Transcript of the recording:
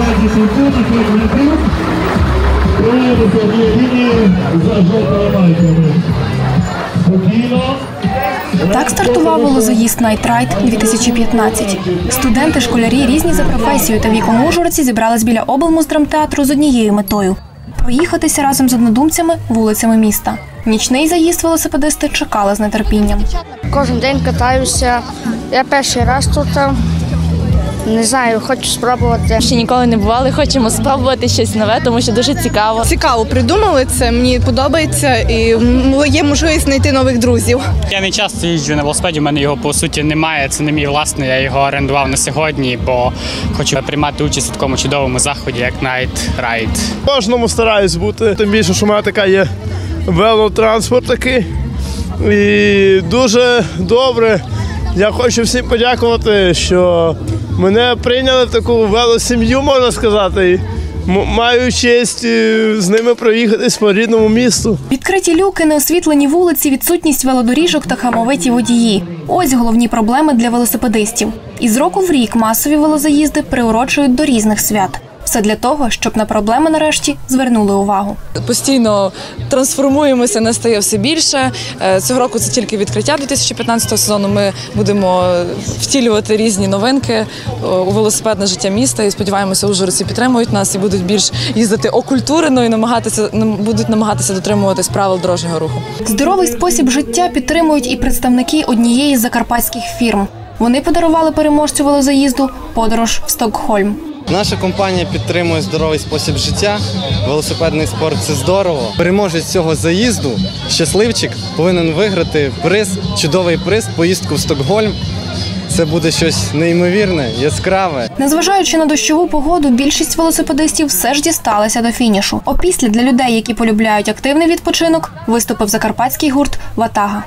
раді Симфоніки Літрук проводиться дві лінії за жовтими майками. Спокійно. Так стартував Night Ride 2015. Студенти, школярі різні за професією та віком Ужгородці зібрались біля облмуздрамтеатру з однією метою проїхатися разом з однодумцями вулицями міста. Нічний заїзд велосипедисти чекали з нетерпінням. Кожен день катаюся. Я перший раз тут. Не знаю, хочу спробувати. Ще ніколи не бували, хочемо спробувати щось нове, тому що дуже цікаво. Цікаво придумали це. Мені подобається і є можливість знайти нових друзів. Я не часто їжджу на велосипеді, у мене його по суті немає. Це не мій власний, я його орендував на сьогодні, бо хочу приймати участь у такому чудовому заході, як Night Ride. Кожному стараюсь бути. Тим більше, що в мене така є велотранспорт такий. І дуже добре. Я хочу всім подякувати, що мене прийняли в таку велосім'ю, можна сказати. Маю честь е, з ними проїхатись по рідному місту. Відкриті люки, неосвітлені вулиці, відсутність велодоріжок та хамовиті водії. Ось головні проблеми для велосипедистів. Із року в рік масові велозаїзди приурочують до різних свят. Все для того, щоб на проблеми нарешті звернули увагу. постійно трансформуємося, нас стає все більше. Е, Цього року це тільки відкриття 2015 сезону. Ми будемо втілювати різні новинки е, у велосипедне життя міста і сподіваємося, ужгородці підтримують нас і будуть більш їздити окультурено і намагатися нам- будуть намагатися дотримуватись правил дорожнього руху. Здоровий спосіб життя підтримують і представники однієї з закарпатських фірм. Вони подарували переможцю велозаїзду подорож в Стокгольм. Наша компанія підтримує здоровий спосіб життя. Велосипедний спорт це здорово. Переможець цього заїзду, щасливчик, повинен виграти приз, чудовий приз, поїздку в Стокгольм. Це буде щось неймовірне, яскраве. Незважаючи на дощову погоду, більшість велосипедистів все ж дісталися до фінішу. Опісля для людей, які полюбляють активний відпочинок, виступив закарпатський гурт Ватага.